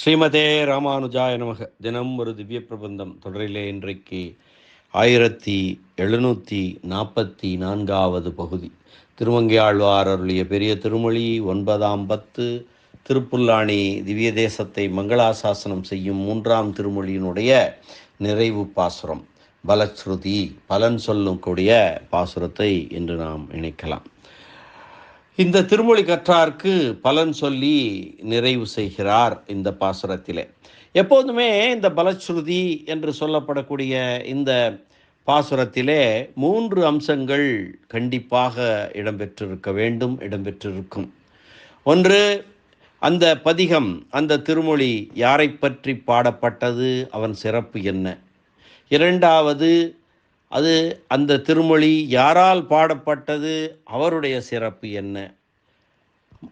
ஸ்ரீமதே ராமானுஜாய நமக. தினம் ஒரு திவ்ய பிரபந்தம் தொடரிலே இன்றைக்கு ஆயிரத்தி எழுநூற்றி நாற்பத்தி நான்காவது பகுதி. திருமங்கையாழ்வார் அருளிய பெரிய திருமொழி ஒன்பதாம் பத்து திருப்புல்லாணி திவ்ய தேசத்தை மங்களாசாசனம் செய்யும் மூன்றாம் திருமொழியினுடைய நிறைவு பாசுரம். பலஸ்ருதி பலன் சொல்லக்கூடிய பாசுரத்தை இன்று நாம் இணைக்கலாம். இந்த திருமொழி கற்றார்க்கு பலன் சொல்லி நிறைவு செய்கிறார் இந்த பாசுரத்திலே. எப்போதுமே இந்த பலஸ்ருதி என்று சொல்லப்படக்கூடிய இந்த பாசுரத்திலே மூன்று அம்சங்கள் கண்டிப்பாக இடம்பெற்றிருக்க வேண்டும் இடம்பெற்றிருக்கும். ஒன்று அந்த பதிகம் அந்த திருமொழி யாரை பற்றி பாடப்பட்டது அவன் சிறப்பு என்ன? இரண்டாவது அது அந்த திருமொழி யாரால் பாடப்பட்டது அவருடைய சிறப்பு என்ன?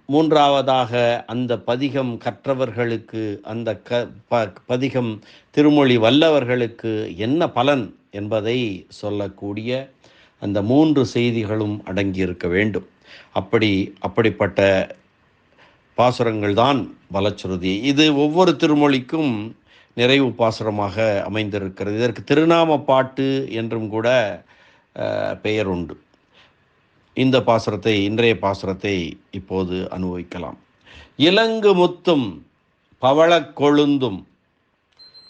மூன்றாவதாக அந்த பதிகம் கற்றவர்களுக்கு அந்த க ப பதிகம் திருமொழி வல்லவர்களுக்கு என்ன பலன் என்பதை சொல்லக்கூடிய அந்த மூன்று செய்திகளும் அடங்கியிருக்க வேண்டும். அப்படி அப்படிப்பட்ட பாசுரங்கள் தான் பலச்சுருதி இது ஒவ்வொரு திருமொழிக்கும் நிறைவு பாசுரமாக அமைந்திருக்கிறது. இதற்கு திருநாம பாட்டு என்றும் கூட பெயர் உண்டு. இந்த பாசுரத்தை இன்றைய பாசுரத்தை இப்போது அனுபவிக்கலாம். இலங்கு முத்தும் பவளக் கொழுந்தும்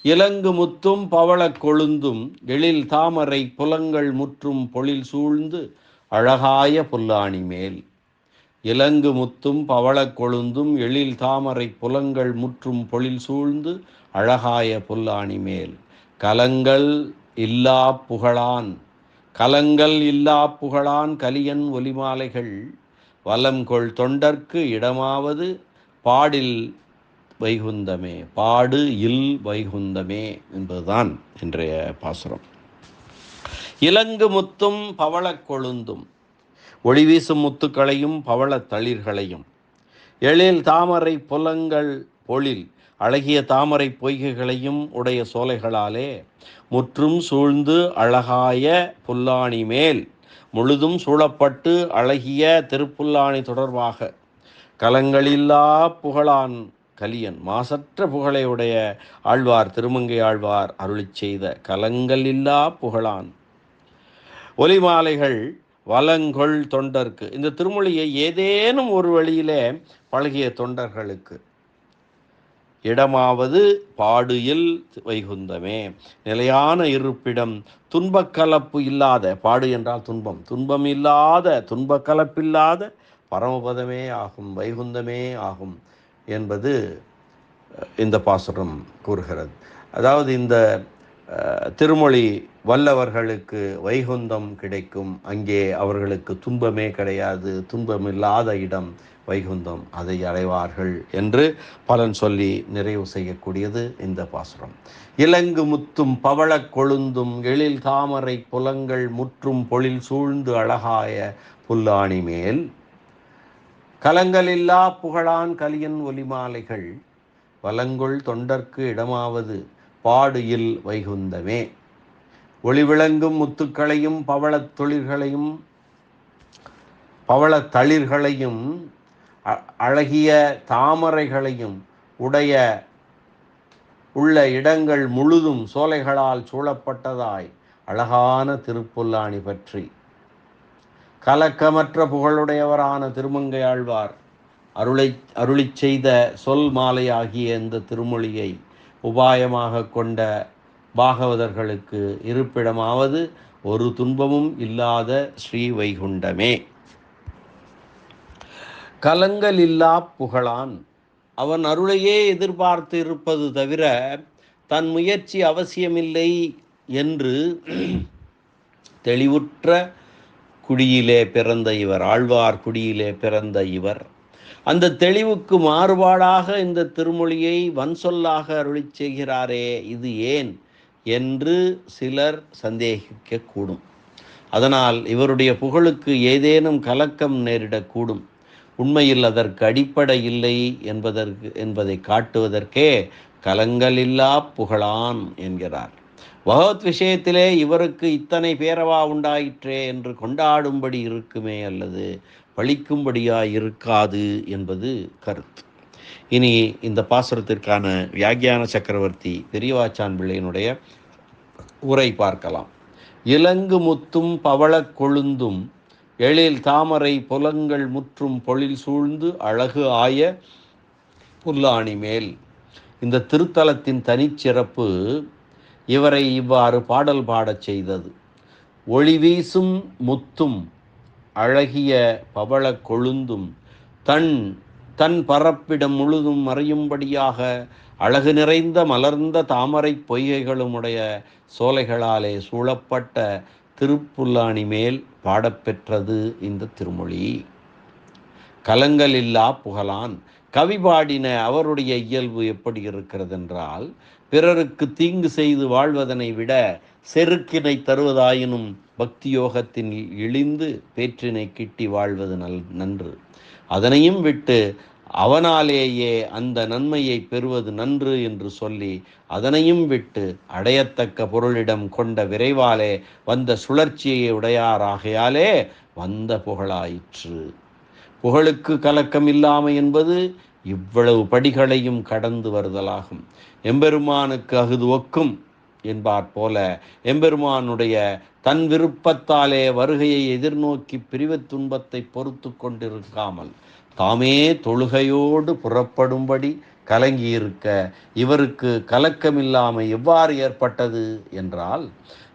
இலங்கு முத்தும் பவளக் கொழுந்தும் எழில் தாமரை புலங்கள் முற்றும் பொழில் சூழ்ந்து அழகாய புல்லாணி மேல் இலங்கு முத்தும் பவளக் கொழுந்தும் எழில் தாமரை புலங்கள் முற்றும் பொழில் சூழ்ந்து அழகாய புல்லாணி மேல். கலங்கள் இல்லா புகழான். கலங்கள் இல்லா புகழான் கலியன் ஒலிமாலைகள். வலங்கொள் தொண்டர்க்கு இடமாவது பாடில் வைகுந்தமே. பாடு இல் வைகுந்தமே என்பதுதான் இன்றைய பாசுரம். இலங்கு முத்தும் பவளக் கொழுந்தும். ஒளி வீசும் முத்துக்களையும் பவளத் தளிர்களையும். எழில் தாமரை புலங்கள் பொழில் அழகிய தாமரை பொய்கைகளையும் உடைய சோலைகளாலே முற்றும் சூழ்ந்து அழகாய புல்லாணி மேல் முழுதும் சூழப்பட்டு அழகிய திருப்புல்லாணி தொடர்பாக கலங்களில்லா புகழான் கலியன் மாசற்ற புகழையுடைய ஆழ்வார் திருமங்கை ஆழ்வார் அருளி செய்த கலங்களில்லா புகழான். ஒலிமாலைகள் வலங்கொள் தொண்டர்க்கு. இந்த திருமொழியை ஏதேனும் ஒரு வழியிலே பழகிய தொண்டர்களுக்கு. இடமாவது பாடுயில் வைகுந்தமே. நிலையான இருப்பிடம் துன்பக்கலப்பு இல்லாத பாடு என்றால் துன்பம். துன்பம் இல்லாத துன்பக்கலப்பில்லாத பரமபதமே ஆகும் வைகுந்தமே ஆகும் என்பது இந்த பாசுரம் கூறுகிறது. அதாவது இந்த திருமொழி வல்லவர்களுக்கு வைகுந்தம் கிடைக்கும். அங்கே அவர்களுக்கு துன்பமே கிடையாது. துன்பமில்லாத இடம் வைகுந்தம். அதை அடைவார்கள் என்று பலன் சொல்லி நிறைவு செய்யக்கூடியது இந்த பாசுரம். இலங்கு முத்தும் பவளக் கொழுந்தும் எழில் தாமரை புலங்கள் முற்றும் பொழில் சூழ்ந்து அழகாய புல்லாணி மேல். கலங்களில்லா புகழான் கலியன் ஒலிமாலைகள் வலங்கொள் தொண்டர்க்கு இடமாவது பாடுயில் வைகுந்தமே. ஒளிவிளங்கும் முத்துக்களையும் பவளத் தொழில்களையும் பவளத் தளிர்களையும் அழகிய தாமரைகளையும் உடைய உள்ள இடங்கள் முழுதும் சோலைகளால் சூழப்பட்டதாய் அழகான திருப்புல்லாணி பற்றி. கலக்கமற்ற புகழுடையவரான திருமங்கை ஆழ்வார் அருளை அருளி செய்த சொல் மாலையாகிய இந்த திருமொழியை உபாயமாக கொண்ட பாகவதர்களுக்கு இருப்பிடமாவது ஒரு துன்பமும் இல்லாத ஸ்ரீ வைகுண்டமே கலங்கலில்லா புகழான். அவன் அருளையே எதிர்பார்த்து இருப்பது தவிர தன் முயற்சி அவசியமில்லை என்று தெளிவுற்ற குடியிலே பிறந்த இவர் ஆழ்வார் குடியிலே பிறந்த இவர். அந்த தெளிவுக்கு மாறுபாடாக இந்த திருமொழியை வன்சொல்லாக அருளி செய்கிறாரே இது ஏன்? என்று சிலர் சந்தேகிக்கக்கூடும். அதனால் இவருடைய புகழுக்கு ஏதேனும் கலக்கம் நேரிடக்கூடும். உண்மையில் அதற்கு அடிப்படை இல்லை என்பதற்கு என்பதை காட்டுவதற்கே கலங்களில்லா புகழான் என்கிறார். பகவத் விஷயத்திலே இவருக்கு இத்தனை பேரவா உண்டாயிற்றே என்று கொண்டாடும்படி இருக்குமே அல்லது பழிக்கும்படியா இருக்காது என்பது கருத்து. இனி இந்த பாசுரத்திற்கான வியாக்கியான சக்கரவர்த்தி பெரியவாச்சான் பிள்ளையினுடைய உரை பார்க்கலாம். இலங்கு முத்தும் பவளக் கொழுந்தும் எழில் தாமரை புலங்கள் முற்றும் பொழில் சூழ்ந்து அழகு ஆய புல்லாணி மேல். இந்த திருத்தலத்தின் தனிச்சிறப்பு இவரை இவ்வாறு பாடல் பாடச் செய்தது. ஒளி வீசும் முத்தும் அழகிய பவளக் கொழுந்தும் தன் தன் பரப்பிடம் முழுதும் மறையும்படியாக அழகு நிறைந்த மலர்ந்த தாமரை பொய்கைகளுமுடைய சோலைகளாலே சூழப்பட்ட திருப்புல்லாணி மேல் பாடப்பெற்றது இந்த திருமொழி. கலங்கலில்லா புகழான். கவி பாடின அவருடைய இயல்பு எப்படி இருக்கிறது என்றால் பிறருக்கு தீங்கு செய்து வாழ்வதனை விட செருக்கினை தருவதாயினும் பக்தி யோகத்தின் இழிந்து பேற்றினை கிட்டி வாழ்வது நல் நன்று. அதனையும் விட்டு அவனாலேயே அந்த நன்மையை பெறுவது நன்று என்று சொல்லி அதனையும் விட்டு அடையத்தக்க பொருளிடம் கொண்ட விரைவாலே வந்த சுழற்சியை உடையாராகையாலே வந்த புகழாயிற்று. புகழுக்கு கலக்கம் இல்லாமை என்பது இவ்வளவு படிகளையும் கடந்து வருதலாகும். எம்பெருமானுக்கு அகுது ஒக்கும் என்பார் போல எம்பெருமானுடைய தன் விருப்பத்தாலே வருகையை எதிர்நோக்கி பிரிவு துன்பத்தை பொறுத்து கொண்டிருக்காமல் தாமே தொழுகையோடு புறப்படும்படி கலங்கியிருக்க இவருக்கு கலக்கமில்லாமை எவ்வாறு ஏற்பட்டது என்றால்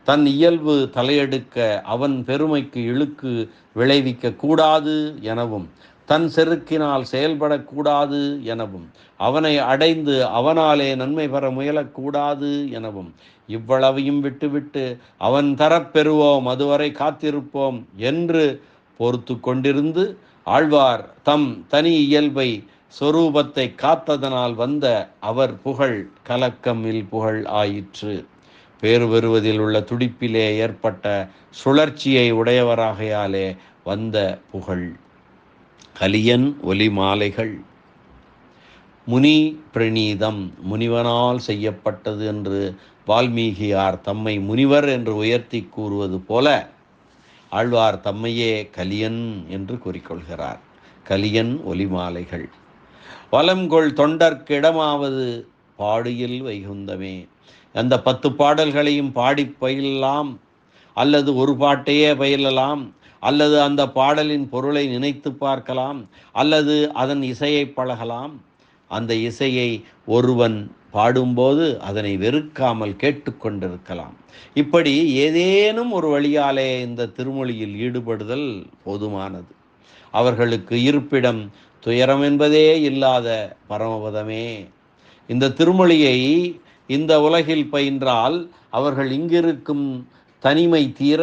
தன் இயல்பு தலையெடுக்க அவன் பெருமைக்கு இழுக்கு விளைவிக்க கூடாது எனவும் தன் செருக்கினால் செயல்படக்கூடாது எனவும் அவனை அடைந்து அவனாலே நன்மை பெற முயலக்கூடாது எனவும் இவ்வளவையும் விட்டுவிட்டு அவன் தரப்பெறுவோம் அதுவரை காத்திருப்போம் என்று பொறுத்து கொண்டிருந்து ஆழ்வார் தம் தனி இயல்பை சொரூபத்தை காத்ததனால் வந்த அவர் புகழ் கலக்கமில் புகழ் ஆயிற்று. பேறு பெறுவதில் உள்ள துடிப்பிலே ஏற்பட்ட சுழற்சியை உடையவராகையாலே வந்த புகழ். கலியன் ஒலி மாலைகள் முனி பிரணீதம் முனிவனால் செய்யப்பட்டது என்று வால்மீகியார் தம்மை முனிவர் என்று உயர்த்தி கூறுவது போல ஆழ்வார் தம்மையே கலியன் என்று கூறிக்கொள்கிறார். கலியன் ஒலிமாலைகள். வலம்கொள் தொண்டர்க்கிடமாவது பாடியில் வைகுந்தமே. அந்த பத்து பாடல்களையும் பாடி பயிலலாம் அல்லது ஒரு பாட்டையே பயிலலாம். அல்லது அந்த பாடலின் பொருளை நினைத்து பார்க்கலாம் அல்லது அதன் இசையை பழகலாம். அந்த இசையை ஒருவன் பாடும்போது அதனை வெறுக்காமல் கேட்டுக்கொண்டிருக்கலாம் இப்படி ஏதேனும் ஒரு வழியாலே இந்த திருமொழியில் ஈடுபடுதல் போதுமானது. அவர்களுக்கு இருப்பிடம் துயரம் என்பதே இல்லாத பரமபதமே. இந்த திருமொழியை இந்த உலகில் பயின்றால் அவர்கள் இங்கிருக்கும் தனிமை தீர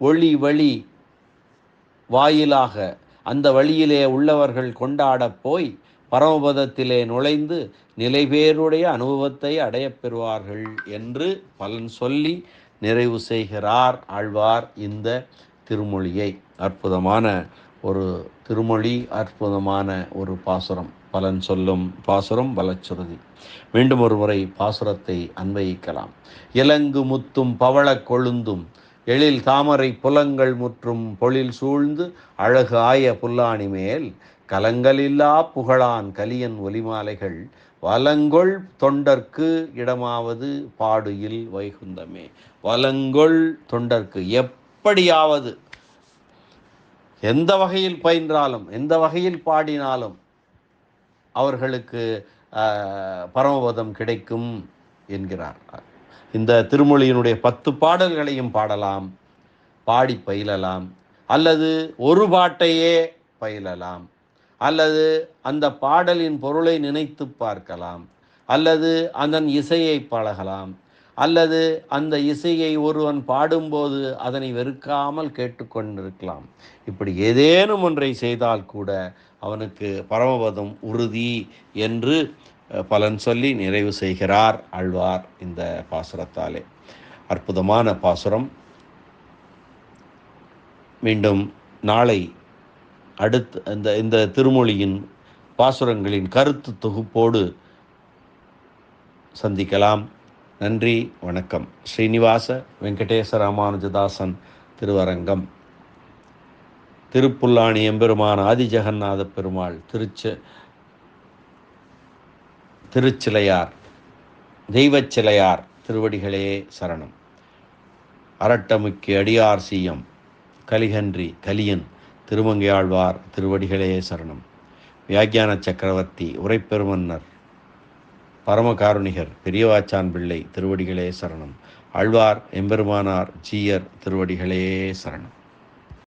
ஒளி வழி வாயிலாக அந்த வழியிலே உள்ளவர்கள் கொண்டாடப் போய் பரமபதத்திலே நுழைந்து நிலைபேருடைய அனுபவத்தை அடையப்பெறுவார்கள் என்று பலன் சொல்லி நிறைவு செய்கிறார் ஆழ்வார் இந்த திருமொழியை. அற்புதமான ஒரு திருமொழி அற்புதமான ஒரு பாசுரம். பலன் சொல்லும் பாசுரம் பலச்சுருதி மீண்டும் ஒரு முறை பாசுரத்தை அன்வயிக்கலாம் இலங்கு முத்தும் பவள கொழுந்தும் எழில் தாமரை புலங்கள் முற்றும் பொழில் சூழ்ந்து அழகு ஆய புல்லாணி மேல் கலங்கலில்லா புகழான் கலியன் ஒலிமாலைகள் வலங்கொள் தொண்டர்க்கு இடமாவது பாடுயில் வைகுந்தமே. வலங்கொள் தொண்டர்க்கு எப்படியாவது எந்த வகையில் பயின்றாலும் எந்த வகையில் பாடினாலும் அவர்களுக்கு பரமபதம் கிடைக்கும் என்கிறார். இந்த திருமொழியினுடைய பத்து பாடல்களையும் பாடலாம். பாடி பயிலலாம். அல்லது ஒரு பாட்டையே பயிலலாம். அல்லது அந்த பாடலின் பொருளை நினைத்து பார்க்கலாம். அல்லது அதன் இசையை பழகலாம். அல்லது அந்த இசையை ஒருவன் பாடும்போது அதனை வெறுக்காமல் கேட்டுக்கொண்டிருக்கலாம். இப்படி ஏதேனும் ஒன்றை செய்தால் கூட அவனுக்கு பரமபதம் உறுதி என்று பலன் சொல்லி நிறைவு செய்கிறார் ஆழ்வார் இந்த பாசுரத்தாலே. அற்புதமான பாசுரம். மீண்டும் நாளை அடுத்து இந்த இந்த திருமொழியின் பாசுரங்களின் கருத்து தொகுப்போடு சந்திக்கலாம். நன்றி வணக்கம். ஸ்ரீனிவாச வெங்கடேச ராமானுஜதாசன் திருவரங்கம். திருப்புல்லாணி எம்பெருமான் ஆதிஜெகநாத பெருமாள் திருச்ச திருச்சிலையார் தெய்வச் சிலையார் திருவடிகளே சரணம். அரட்டமுக்கி அடியார் சீயம் கலிகன்றி கலியன் திருமங்கையாழ்வார் திருவடிகளே சரணம். வியாக்கியான சக்கரவர்த்தி உரைப்பெருமன்னர் பரமகாருணிகர் பெரியவாச்சான் பிள்ளை திருவடிகளே சரணம். ஆழ்வார் எம்பெருமானார் ஜீயர் திருவடிகளே சரணம்.